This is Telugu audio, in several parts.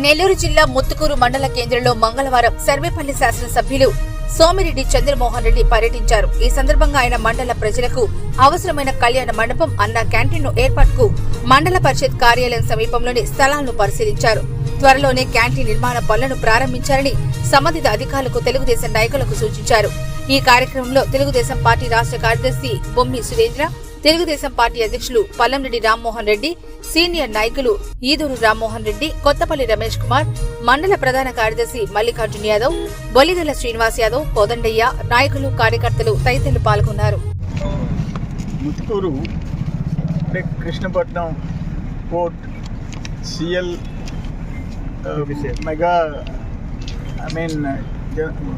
నెల్లూరు జిల్లా ముత్తుకూరు మండల కేంద్రంలో మంగళవారం సర్వేపల్లి శాసనసభ్యులు సోమిరెడ్డి చంద్రమోహన్ రెడ్డి పర్యటించారు. ఈ సందర్భంగా ఆయన మండల ప్రజలకు అవసరమైన కళ్యాణ మండపం అన్న క్యాంటీన్ ఏర్పాటుకు మండల పరిషత్ కార్యాలయం సమీపంలోని స్థలాలను పరిశీలించారు. త్వరలోనే క్యాంటీన్ నిర్మాణ పనులను ప్రారంభించాలని సంబంధిత అధికారులకు తెలుగుదేశం నాయకులకు సూచించారు. ఈ కార్యక్రమంలో తెలుగుదేశం పార్టీ రాష్ట్ర కార్యదర్శి బొమ్మి సురేంద్ర తెలుగుదేశం పార్టీ అధ్యక్షులు పల్లంరెడ్డి రామ్మోహన్ రెడ్డి సీనియర్ నాయకులు ఈదూరు రామ్మోహన్ రెడ్డి కొత్తపల్లి రమేష్ కుమార్ మండల ప్రధాన కార్యదర్శి మల్లికార్జున్ యాదవ్ బొలిగల శ్రీనివాస్ యాదవ్ కోదండయ్య నాయకులు కార్యకర్తలు తదితరులు పాల్గొన్నారు. Muthukur Krishnapatnam port CL mega I mean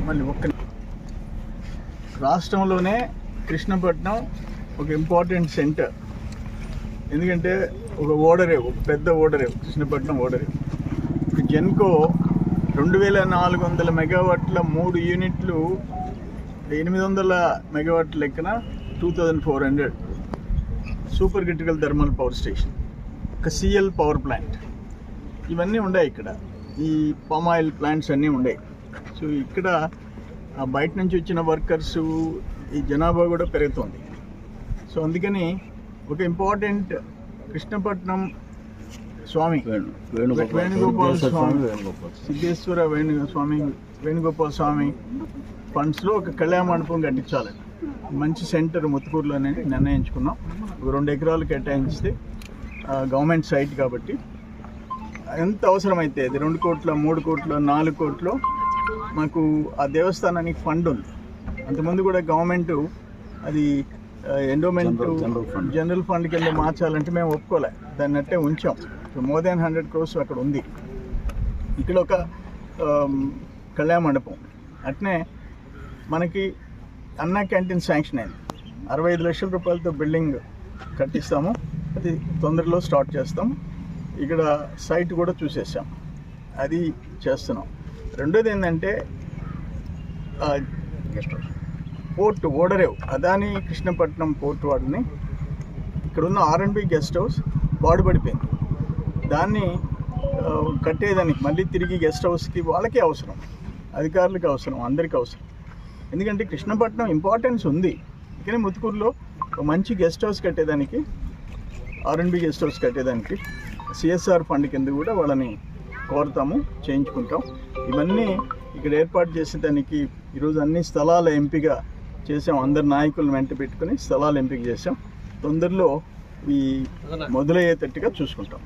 మళ్ళీ ఒక్క రాష్ట్రంలోనే కృష్ణపట్నం ఒక ఇంపార్టెంట్ సెంటర్. ఎందుకంటే ఒక ఓడరేవు పెద్ద ఓడరేవు కృష్ణపట్నం ఓడరేవు. జెన్కో రెండు వేల నాలుగు వందల మెగావాట్ల మూడు యూనిట్లు ఎనిమిది వందల మెగావాట్ల లెక్కన two thousand four hundred. Super critical thermal power station ఒక సిఎల్ పవర్ ప్లాంట్. ఇవన్నీ ఉన్నాయి ఇక్కడ. ఈ పామ్ ఆయిల్ ప్లాంట్స్ అన్నీ ఉన్నాయి సో ఇక్కడ బయట నుంచి వచ్చిన వర్కర్స్ ఈ జనాభా కూడా పెరుగుతుంది. సో అందుకని ఒక ఇంపార్టెంట్ కృష్ణపట్నం స్వామి. వేణుగోపాల్ స్వామి. సిద్ధేశ్వర వేణు స్వామి వేణుగోపాల్ స్వామి ఫండ్స్లో ఒక కళ్యాణ మండపం కట్టించాలని మంచి సెంటర్ ముత్తుకూరులోనే నిర్ణయించుకున్నాం. ఒక రెండు ఎకరాలు కేటాయించితే గవర్నమెంట్ సైట్ కాబట్టి. ఎంత అవసరమైతే అది రెండు కోట్ల మూడు కోట్ల నాలుగు కోట్లు మాకు ఆ దేవస్థానానికి ఫండ్ ఉంది. అంతకుముందు కూడా గవర్నమెంట్ అది ఎండోమెంట్ జనరల్ ఫండ్ కింద మార్చాలంటే మేము ఒప్పుకోలే. దాన్ని అట్టే ఉంచాం. మోర్ దాన్ హండ్రెడ్ క్రోర్స్ అక్కడ ఉంది. ఇక్కడ ఒక కళ్యాణ మండపం. అట్నే మనకి అన్నా క్యాంటీన్ శాంక్షన్ అయింది. అరవై ఐదు లక్షల రూపాయలతో బిల్డింగ్ కట్టిస్తాము. అది తొందరలో స్టార్ట్ చేస్తాం. ఇక్కడ సైట్ కూడా చూసేసాం. అది చేస్తున్నాం. రెండోది ఏంటంటే పోర్ట్ ఓడరేవ్ అదాని కృష్ణపట్నం పోర్ట్ వాడిని. ఇక్కడ ఉన్న ఆర్ఎండ్బి గెస్ట్ హౌస్ పాడుపడిపోయింది దాన్ని కట్టేదానికి మళ్ళీ తిరిగి గెస్ట్ హౌస్కి వాళ్ళకే అవసరం. అధికారులకి అవసరం అందరికీ అవసరం. ఎందుకంటే కృష్ణపట్నం ఇంపార్టెన్స్ ఉంది. కానీ ముత్తుకూరులో మంచి గెస్ట్ హౌస్ కట్టేదానికి R and B guest house కట్టేదానికి సిఎస్ఆర్ ఫండ్ కింద కూడా వాళ్ళని కోరుతాము చేయించుకుంటాం. ఇవన్నీ ఇక్కడ ఏర్పాటు చేసేదానికి ఈరోజు అన్ని స్థలాల ఎంపిక చేసాం. అందరు నాయకులను వెంట పెట్టుకుని స్థలాలు ఎంపిక చేసాం. తొందరలో ఈ మొదలయ్యేటట్టుగా చూసుకుంటాం.